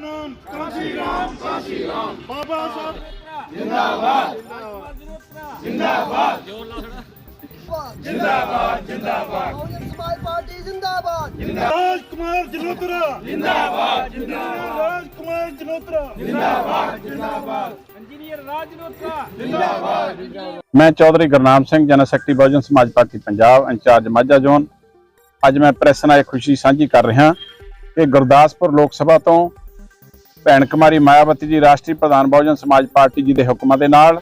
ਨਾਮ ਕਾਸ਼ੀ ਰਾਮ ਕਾਸ਼ੀ ਰਾਮ ਬਾਬਾ ਸਾਹਿਬ। ਬਹੁਜਨ ਸਮਾਜ ਪਾਰਟੀ ਜਿੰਦਾਬਾਦ। ਰਾਜ ਕੁਮਾਰ ਜਲੋਤਰਾ। ਜਿੰਦਾਬਾਦ। ਜਿੰਦਾਬਾਦ ਰਾਜ ਕੁਮਾਰ ਜਲੋਤਰਾ ਮੈਂ Chaudhary Gurnam Singh general secretary Bahujan Samaj party Punjab incharge Majha zone. ਅੱਜ ਮੈਂ ਪ੍ਰੈਸ ਨਾਲ ਇਹ ਖੁਸ਼ੀ ਸਾਂਝੀ ਕਰ ਰਿਹਾ ਕਿ ਗੁਰਦਾਸਪੁਰ ਲੋਕ ਸਭਾ ਤੋਂ ਭੈਣ ਕੁਮਾਰੀ ਮਾਇਆਵਤੀ ਜੀ, ਰਾਸ਼ਟਰੀ ਪ੍ਰਧਾਨ ਬਹੁਜਨ ਸਮਾਜ ਪਾਰਟੀ ਜੀ ਦੇ ਹੁਕਮਾਂ ਦੇ ਨਾਲ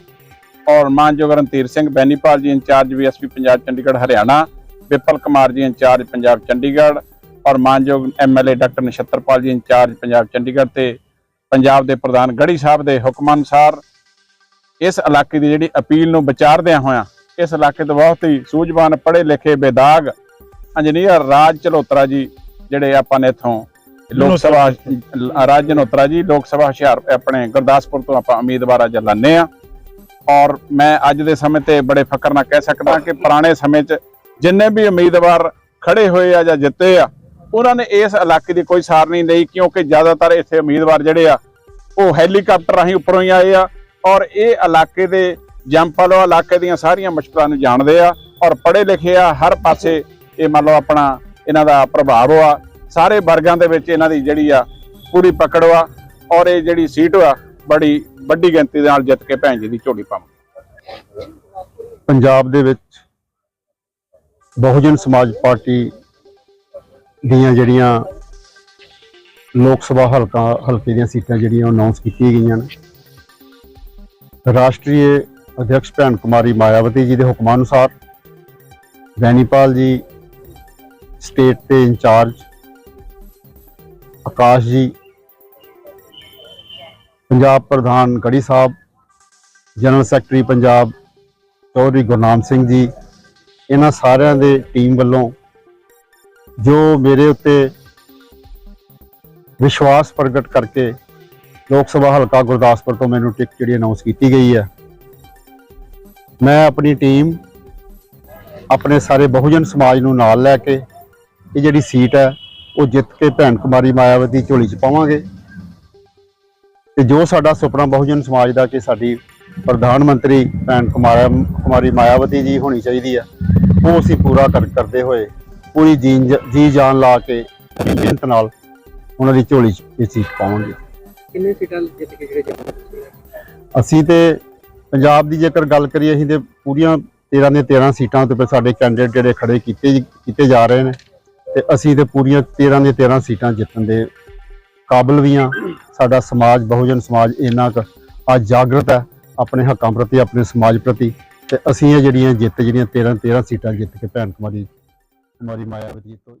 ਔਰ ਮਾਨਯੋਗ Randhir Singh Bainipal ji incharge BSP Punjab Chandigarh, Haryana Vipal Kumar ji incharge Punjab Chandigarh ਔਰ ਮਾਨਯੋਗ ਐਮਐਲਏ ਡਾਕਟਰ ਨਛੱਤਰਪਾਲ ਜੀ ਇੰਚਾਰਜ ਪੰਜਾਬ ਚੰਡੀਗੜ੍ਹ ਤੇ ਪੰਜਾਬ ਦੇ ਪ੍ਰਧਾਨ ਗੜੀ ਸਾਹਿਬ ਦੇ ਹੁਕਮਾਂ ਅਨੁਸਾਰ ਇਸ ਇਲਾਕੇ ਦੀ ਜਿਹੜੀ ਅਪੀਲ ਨੂੰ ਵਿਚਾਰਦਿਆਂ ਹੋਇਆਂ ਇਸ ਇਲਾਕੇ ਤੋਂ ਬਹੁਤ ਹੀ ਸੂਝਵਾਨ, ਪੜ੍ਹੇ ਲਿਖੇ ਬੇਦਾਗ ਇੰਜੀਨੀਅਰ ਰਾਜ ਚਲੋਤਰਾ ਜੀ ਜਿਹੜੇ ਆਪਾਂ ਨੇ ਇਥੋਂ ਲੋਕ ਸਭਾ ਰਾਜ ਜਨੋਤਰਾ ਜੀ ਲੋਕ ਸਭਾ ਹੁਸ਼ਿਆਰ ਆਪਣੇ ਗੁਰਦਾਸਪੁਰ ਤੋਂ ਆਪਾਂ ਉਮੀਦਵਾਰ ਅੱਜ ਲਾਣੇ ਆ ਔਰ ਮੈਂ ਅੱਜ ਦੇ ਸਮੇਂ ਤੇ ਬੜੇ ਫਖਰ ਨਾਲ ਕਹਿ ਸਕਦਾ ਕਿ ਪੁਰਾਣੇ ਸਮੇਂ 'ਚ ਜਿੰਨੇ ਵੀ ਉਮੀਦਵਾਰ ਖੜੇ ਹੋਏ ਆ ਜਾਂ ਜਿੱਤੇ ਆ ਉਹਨਾਂ ਨੇ ਇਸ ਇਲਾਕੇ ਦੀ ਕੋਈ ਸਾਰ ਨਹੀਂ ਲਈ ਕਿਉਂਕਿ ਜ਼ਿਆਦਾਤਰ ਇੱਥੇ ਉਮੀਦਵਾਰ ਜਿਹੜੇ ਆ ਉਹ ਹੈਲੀਕਾਪਟਰ ਰਾਹੀਂ ਉੱਪਰੋਂ ਹੀ ਆਏ ਆ। ਔਰ ਇਹ ਇਲਾਕੇ ਦੇ ਜੰਪਲੋ ਇਲਾਕੇ ਦੀਆਂ ਸਾਰੀਆਂ ਮੁਸ਼ਕਲਾਂ ਨੂੰ ਜਾਣਦੇ ਆ। ਔਰ ਪੜ੍ਹੇ ਲਿਖੇ ਆ ਹਰ ਪਾਸੇ ਇਹ ਮੰਨ ਲਓ ਆਪਣਾ ਇਹਨਾਂ ਦਾ ਪ੍ਰਭਾਵ ਆ ਸਾਰੇ ਵਰਗਾਂ ਦੇ ਵਿੱਚ ਇਹਨਾਂ ਦੀ ਜਿਹੜੀ ਆ ਪੂਰੀ ਪਕੜ ਆ ਔਰ ਇਹ ਜਿਹੜੀ ਸੀਟ ਆ ਬੜੀ ਵੱਡੀ ਗਿਣਤੀ ਦੇ ਨਾਲ ਜਿੱਤ ਕੇ ਭੈਣ ਜੀ ਦੀ ਝੋਲੀ ਪਾਵਾਂ। ਪੰਜਾਬ ਦੇ ਵਿੱਚ ਬਹੁਜਨ ਸਮਾਜ ਪਾਰਟੀ ਦੀਆਂ ਜਿਹੜੀਆਂ ਲੋਕ ਸਭਾ ਹਲਕਾ, ਹਲਕੇ ਦੀਆਂ ਸੀਟਾਂ ਜਿਹੜੀਆਂ ਉਹ ਅਨਾਉਂਸ ਕੀਤੀਆਂ ਗਈਆਂ ਨੇ, ਰਾਸ਼ਟਰੀ ਅਧਿਕਸ਼ ਭੈਣ ਕੁਮਾਰੀ ਮਾਇਆਵਤੀ ਜੀ ਦੇ ਹੁਕਮਾਂ ਅਨੁਸਾਰ ਵੈਨੀਪਾਲ ਜੀ ਸਟੇਟ ਦੇ ਇੰਚਾਰਜ ਆਕਾਸ਼ ਜੀ, ਪੰਜਾਬ ਪ੍ਰਧਾਨ ਗੜੀ ਸਾਹਿਬ ਜਨਰਲ ਸੈਕਟਰੀ ਪੰਜਾਬ, ਚੌਧਰੀ ਗੁਰਨਾਮ ਸਿੰਘ ਜੀ, ਇਹਨਾਂ ਸਾਰਿਆਂ ਦੇ ਟੀਮ ਵੱਲੋਂ ਜੋ ਮੇਰੇ ਉੱਤੇ ਵਿਸ਼ਵਾਸ ਪ੍ਰਗਟ ਕਰਕੇ ਲੋਕ ਸਭਾ ਹਲਕਾ ਗੁਰਦਾਸਪੁਰ ਤੋਂ ਮੈਨੂੰ ਟਿਕਟ ਜਿਹੜੀ ਅਨਾਉਂਸ ਕੀਤੀ ਗਈ ਹੈ। ਮੈਂ ਆਪਣੀ ਟੀਮ ਆਪਣੇ ਸਾਰੇ ਬਹੁਜਨ ਸਮਾਜ ਨੂੰ ਨਾਲ ਲੈ ਕੇ ਇਹ ਜਿਹੜੀ ਸੀਟ ਹੈ ਉਹ ਜਿੱਤ ਕੇ ਭੈਣ ਕੁਮਾਰੀ ਮਾਇਆਵਤੀ ਝੋਲੀ 'ਚ ਪਾਵਾਂਗੇ। ਤੇ ਜੋ ਸਾਡਾ ਸੁਪਨਾ ਬਹੁਜਨ ਸਮਾਜ ਦਾ ਕਿ ਸਾਡੀ ਪ੍ਰਧਾਨ ਮੰਤਰੀ ਭੈਣ ਕੁਮਾਰਾ ਕੁਮਾਰੀ ਮਾਇਆਵਤੀ ਜੀ ਹੋਣੀ ਚਾਹੀਦੀ ਆ ਉਹ ਅਸੀਂ ਪੂਰਾ ਕਰ ਕਰਦੇ ਹੋਏ ਪੂਰੀ ਜੀ ਜਾਨ ਲਾ ਕੇ ਮਿਹਨਤ ਨਾਲ ਉਹਨਾਂ ਦੀ ਝੋਲੀ 'ਚ ਇਹ ਚੀਜ਼ ਪਾਵਾਂਗੇ। ਕਿੰਨੇ ਸੀਟਾਂ ਜਿੱਤ ਕੇ ਜਿਹੜੇ ਅਸੀਂ ਤੇ ਪੰਜਾਬ ਦੀ ਜੇਕਰ ਗੱਲ ਕਰੀਏ ਅਸੀਂ ਤੇ ਪੂਰੀਆਂ 13 ਦੇ 13 ਸੀਟਾਂ ਤੇ ਸਾਡੇ ਕੈਂਡੀਡੇਟ ਜਿਹੜੇ ਖੜੇ ਕੀਤੇ ਕੀਤੇ ਜਾ ਰਹੇ ਨੇ। ਤੇ ਅਸੀਂ ਤੇ ਪੂਰੀਆਂ 13 ਦੇ 13 ਸੀਟਾਂ ਜਿੱਤਣ ਦੇ ਕਾਬਲ ਵੀ ਹਾਂ। ਸਾਡਾ ਸਮਾਜ, ਬਹੁਜਨ ਸਮਾਜ ਇੰਨਾ ਕੁ ਅੱਜ ਜਾਗਰਤ ਹੈ ਆਪਣੇ ਹੱਕਾਂ ਪ੍ਰਤੀ, ਆਪਣੇ ਸਮਾਜ ਪ੍ਰਤੀ ਤੇ ਅਸੀਂ ਇਹ ਜਿਹੜੀਆਂ ਜਿੱਤ, ਜਿਹੜੀਆਂ 13 13 ਸੀਟਾਂ ਜਿੱਤ ਕੇ ਭੈਣ ਕੁਮਾਰੀ ਕੁਮਾਰੀ ਮਾਇਆਵਤੀ ਤੋਂ